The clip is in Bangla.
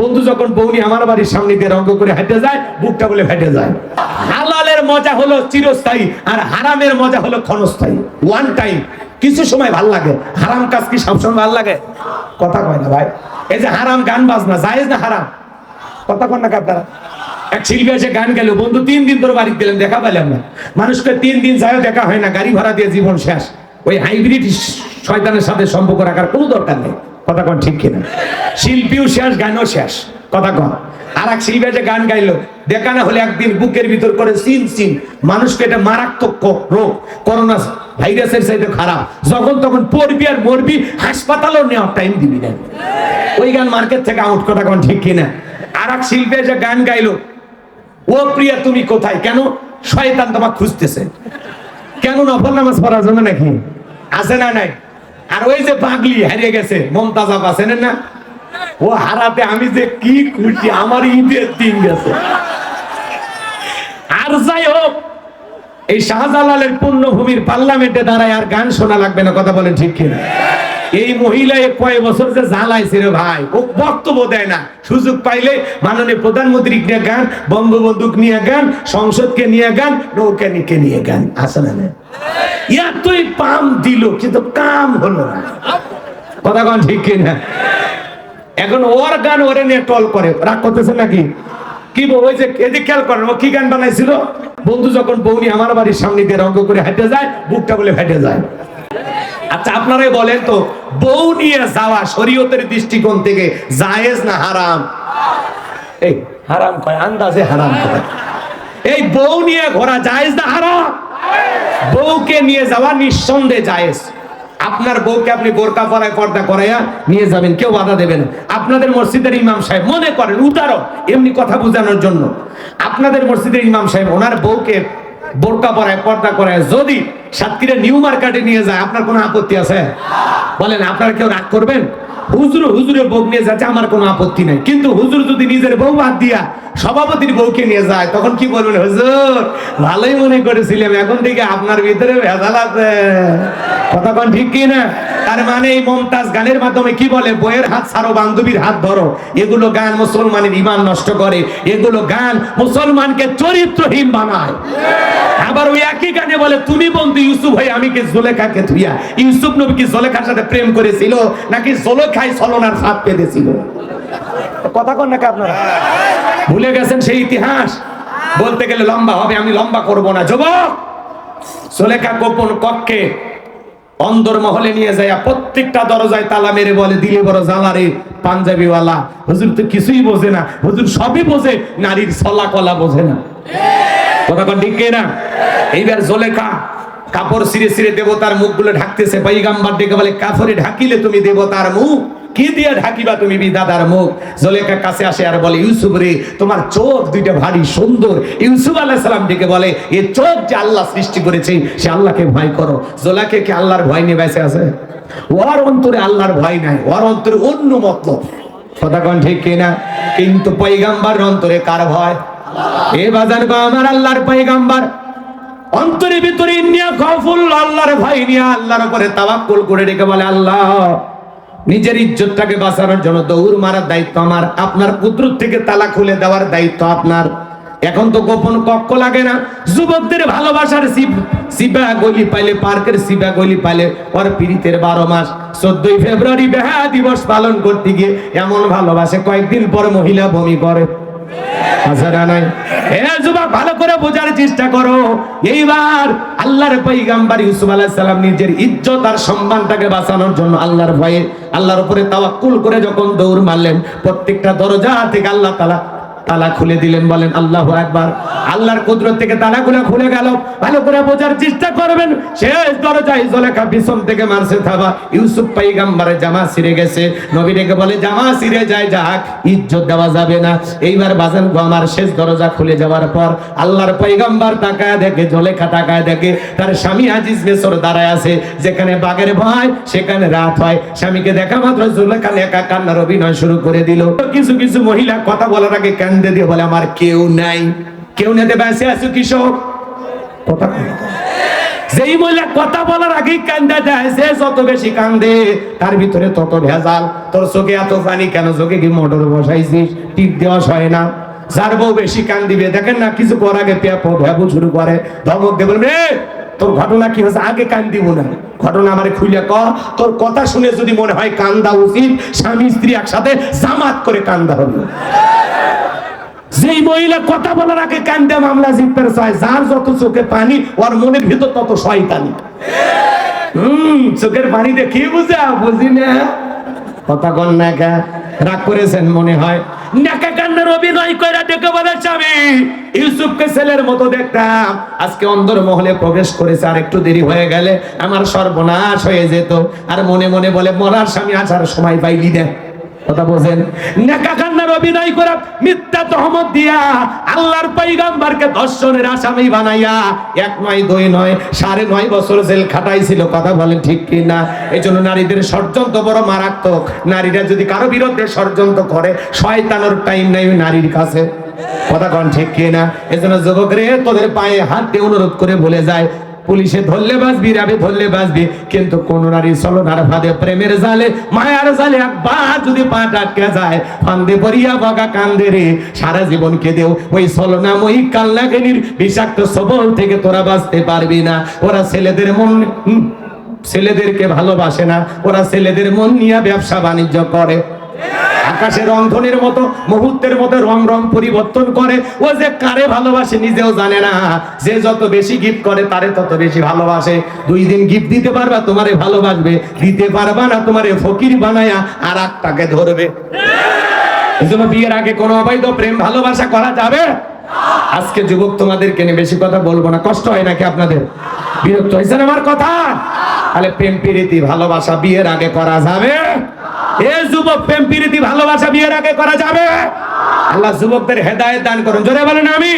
বন্ধু যখন বৌনি আমার বাড়ির সামনে দিয়ে রঙ্গ করে হেঁটে যায়, বুকটা বলে ফেটে যায়। হালালের মজা হলো চিরস্থায়ী আর হারামের মজা হলো ক্ষণস্থায়ী। ওয়ান টাইম কিছু সময় ভালো লাগে। হারাম কাজ কি সবসময় ভালো লাগে? কথা কয় না ভাই। এই যে হারাম গান বাজনা, জায়েজ না হারাম? কথা কন না আপনারা এক শিল্পী এসে গান গেল, বন্ধু, তিন দিন তোর বাড়ি গেলেন দেখা পেলাম না। মানুষকে তিন দিন যায় দেখা হয় না, গাড়ি ভাড়া দিয়ে জীবন শেষ। ওই হাইব্রিড শয়তানের সাথে সম্পর্ক রাখার কোনো দরকার নেই। কথা কন ঠিক কিনা? শিল্পীও শেষ, গানও শেষ। কথা কন। আর এক শিল্পী যে গান গাইলো, দেখা না হলে একদিন বুকের ভিতর করে সিন সিন। মানুষকে এটা মারাত্মক রোগ। করোনা ভাইরাসের চাইতে খারাপ। যখন তখন পড়বি আর মরবি, হাসপাতালও নেওয়ার টাইম দিবি না। ওই গান মার্কেট থেকে আউট কথা কন ঠিক কিনা? আর এক শিল্পী যে গান গাইলো, ও প্রিয়া, তুমি কোথায়? কেন শয়তান তোমাকে খুঁজতেছে? কেন নফল নামাজ পড়ার জন্য নাকি? আছে না নাই? আর ওই যে পাগলি হারিয়ে গেছে, মমতাজ আপা না? ও হারাতে আমি যে কি খুশি, আমার ঈদের দিন গেছে। আর যাই হোক, এই শাহজালালের পূর্ণভূমির পার্লামেন্টে দাঁড়ায় আর গান শোনা লাগবে না, কথা বলেন ঠিক কিনা? এই মহিলা কয় বছর যে জ্বালাইছে রে ভাই? ও বক্তব্য দেয় না। সুযোগ পাইলে মাননীয় প্রধানমন্ত্রী নিয়ে গান, বঙ্গবন্ধুক নিয়ে গান, সংসদকে নিয়ে গান, নৌকানিকে নিয়ে গান। আছে না? এতই পাম দিল, কিন্তু কাম হলো না। কথা কন ঠিক কিনা? এখন ওর গান ওরে নিয়ে টল করে। রাগ করতেছে নাকি? কি ওই যে এদিক খেয়াল করেন, ও কি গান বানাইছিল? বন্ধু যখন বৌনি আমার বাড়ির সামনে দিয়ে রঙ্গ করে হেঁটে যায়, বুকটা বলে ফেটে যায়। আচ্ছা আপনারাই বলেন তো, বউ নিয়ে যাওয়া শরীয়তের দৃষ্টিকোণ থেকে জায়েজ না হারাম? এই, হারাম কয়, আন্দাজে হারাম কয়। এই বউ নিয়ে ঘোরা জায়েজ না হারাম? বউকে নিয়ে যাওয়া নিঃসন্দেহে জায়েজ। আপনার বউকে আপনি বোরকা পরায় পর্দা করাইয়া নিয়ে যাবেন, কেউ বাধা দেবেন আপনাদের মসজিদের ইমাম সাহেব, মনে করেন উদাহরণ এমনি কথা বোঝানোর জন্য। আপনাদের মসজিদের ইমাম সাহেব, ওনার বউকে বোরকা পরায় পর্দা করায় যদি সাতক্ষীরা নিউ মার্কেটে নিয়ে যায় আপনার কোনো আপত্তি আছে? বলেন আপনারা কেউ রাগ করবেন? হুজুর হুজুরের বউ নিয়ে যাচ্ছে, আমার কোনো আপত্তি নাই। কিন্তু হুজুর যদি নিজের বউ বাদ দিয়া সভাপতির বউকে নিয়ে যায়, তখন কি বলবেন, হুজুর, ভালোই মনে করেছিলাম, এখন থেকে আপনার ভিতরে ভেজাল আছে। কোন ঠিক কি না? তার মানে এই মমতাজ গানের মাধ্যমে কি বলে, বইয়ের হাত ছাড়ো, বান্ধবীর হাত ধরো। এগুলো গান মুসলমানের ইমান নষ্ট করে। এগুলো গান মুসলমানকে চরিত্রহীন বানায়। আবার ওই একই গানে বলে, তুমি বন্ধু ইউসুফ ভাই, আমি কি জোলেখাকে ধুইয়া, ইউসুফ নবী কি জোলেখার সাথে প্রেম করেছিল? নাকি জোলেখাই ছলনার ফাঁদ পেতেছিল। কথা কন নাকি আপনারা? ভুলে গেছেন সেই ইতিহাস? বলতে গেলে লম্বা হবে, আমি লম্বা করব না। যুবক জোলেখা গোপন কক্ষে অন্দর মহলে নিয়ে যায় প্রত্যেকটা দরজায় তালা মেরে বলে, দিলে বড় জ্বালারে পাঞ্জাবিওয়ালা। হুজুর তো কিছুই বোঝে না। হুজুর সবই বোঝে, নারীর ছলা কলা বোঝে না। কথা ঠিক না এইবার জোলেখা কাপড় সিরে সিরে দেবতার মুখগুলো ঢাকতেছে পাইগাম্বার ডেকে বলে কাপড়ে ঢাকিলে তুমি দেবতার মুখ? কি দিয়ে ঢাকিবা তুমি বিদাদার মুখ? জোলেখা কাছে আসে আর বলে, ইউসুফ রে, তোমার চোখ দুইটা ভারী সুন্দর। ইউসুফ সালাম ডেকে বলে চোখ যে আল্লাহ সৃষ্টি করেছে, সে আল্লাহকে ভয় করো। জোলাকে কি আল্লাহর ভয় নিয়ে বেঁচে আছে? ওর অন্তরে আল্লাহর ভয় নাই, ওর অন্তরে অন্য মতলব। কথা কন ঠিক কিনা? কিন্তু পৈগাম্বার অন্তরে কার ভয়? এ বাজান বা আমার আল্লাহর পৈগাম্বার। অন্তরে ভিতরে নিয়ে খফুল আল্লাহর ভয় নিয়ে আল্লাহর উপরে তাওয়াক্কুল করে রেখে বলে, আল্লাহ, নিজের ইজ্জতটাকে বাঁচানোর জন্য দৌড় মারার দায়িত্ব আমার, আপনার পুত্র থেকে তালা খুলে দেওয়ার দায়িত্ব আপনার। এখন তো গোপন কক্ষ লাগে না। যুবকদের ভালোবাসার সিপা গলি পাইলে, পার্কের সিপা গলি পাইলে, ওর পীড়িতের বারো মাস। চোদ্দই ফেব্রুয়ারি বেহা দিবস পালন করতে গিয়ে এমন ভালোবাসে, কয়েকদিন পর মহিলা বমি করে। বোঝার চেষ্টা করো। এইবার আল্লাহর নিজের ইজ্জত আর সম্মানটাকে বাঁচানোর জন্য আল্লাহর ভয়ে, আল্লাহর উপরে তাওয়াক্কুল করে যখন দৌড় মারলেন, প্রত্যেকটা দরজা থেকে আল্লাহ তাআলা তালা খুলে দিলেন, বলেন, আল্লাহ একবার আল্লাহর কুদরত থেকে তালাগুলো খুলে গেল। ভালো করে বোঝার চেষ্টা করবেন। শেষ দরজায় জলেখা পিছন থেকে মারছে থাবা। ইউসুফ পাইগাম্বারে জামা ছিঁড়ে গেছে। নবী ডেকে বলে, জামা ছিঁড়ে যায় যাক, ইজ্জত দেওয়া যাবে না। এইবার বাজান গো, আমার শেষ দরজা খুলে যাওয়ার পর আল্লাহর পাইগাম্বার তাকায় দেখে, জলেখা তাকায় দেখে, তার স্বামী আজিজ মেসর দাঁড়ায় আছে। যেখানে বাঘের ভয়, সেখানে রাত হয়। স্বামীকে দেখা মাত্র জুলেখা একা কান্নার অভিনয় শুরু করে দিল। কিছু কিছু মহিলা কথা বলার আগে কান্দে দিয়ে বলে, আমার কেউ নাই। কেউ নেতে বেঁচে আছো কৃষক? কথা যেই মহিলা কথা বলার আগেই কান্দা দেয়, সে যত বেশি কান্দে, তার ভিতরে তত ভেজাল। তোর চোখে এত পানি কেন? চোখে কি মোটর বসাইছিস? টিপ দেওয়া হয় না। যার বউ বেশি কান দিবে দেখেন না, কিছু কর আগে পেপো ভ্যাবু শুরু করে। ধমক দেবে রে তোর ঘটনা কি হয়েছে? আগে কান দিব না। ঘটনা আমার খুলে ক। তোর কথা শুনে যদি মনে হয় কান্দা উচিত, স্বামী স্ত্রী একসাথে জামাত করে কান্দা হবে। যেই মহিলা কথা বলার আগে কান্দে মামলা জিততে চায় যার যত চোখে পানি, ওর মনের ভিতর তত শয়তানি। হম, চোখের পানি দেখি বুঝা? বুঝি না। কথা কন না কা, রাগ করেছেন মনে হয়। নাকা কান্নার অভিনয় কইরা দেখে আমি, ইউসুফকে ছেলের মতো দেখতাম। আজকে অন্দর মহলে প্রবেশ করেছে, আর একটু দেরি হয়ে গেলে আমার সর্বনাশ হয়ে যেত। আর মনে মনে বলে, মরার স্বামী আসার সময় পাইলি না। কথা বলছেন নেকা কান্নার অভিনয় করা, মিথ্যা তহমত দিয়া আল্লাহর পৈগাম্বারকে ধর্ষণের আসামি বানাইয়া, এক নয়, দুই নয়, সাড়ে নয় বছর জেল খাটাইছিল, কথা বলেন ঠিক কি না এই জন্য নারীদের ষড়যন্ত্র বড় মারাত্মক। নারীরা যদি কারও বিরুদ্ধে ষড়যন্ত্র করে, শয়তানোর টাইম নাই নারীর কাছে। কথা কন ঠিক কি না এই জন্য যুবক রে তোদের পায়ে হাত দিয়ে অনুরোধ করে বলে যায় পুলিশে ধরলে বাঁচবি, রাবে ধরলে বাঁচবি। কিন্তু কোন নারী চলনার ফাঁদে, প্রেমের জালে, মায়ার জালে একবার যদি পা আটকে যায়, ফান্দে পরিয়া বাগা কান্দে রে, সারা জীবন কেঁদেও ওই চলনাময়ী কাল্লাগিনীর বিষাক্ত সবল থেকে তোরা বাঁচতে পারবি না। ওরা ছেলেদের মন ছেলেদেরকে ভালোবাসে না, ওরা ছেলেদের মন নিয়ে ব্যবসা বাণিজ্য করে। আকাশের রংধনির মতো, মুহূর্তের মতো রং রং পরিবর্তন করে। ও যে কারে ভালোবাসে নিজেও জানে না। যে যত বেশি গিফট করে, তারে তত বেশি ভালোবাসে। দুই দিন গিফট দিতে পারবা, তোমারে ভালোবাসবে। দিতে পারবা না, তোমারে ফকির বানায়া আর একটাকে ধরবে। এজন্য বিয়ের আগে কোনো অবৈধ প্রেম ভালোবাসা করা যাবে? আজকে যুবক তোমাদেরকে নিয়ে বেশি কথা বলব না। কষ্ট হয় নাকি আপনাদের? বিরক্ত হয়েছেন আমার কথা? তাহলে প্রেম প্রীতি ভালোবাসা বিয়ের আগে করা যাবে? এ যুবক প্রেম, প্রীতি, ভালোবাসা বিয়ের আগে করা যাবে? আল্লাহ যুবকদের হেদায়েত দান করুন। জোরে বলেন আমি।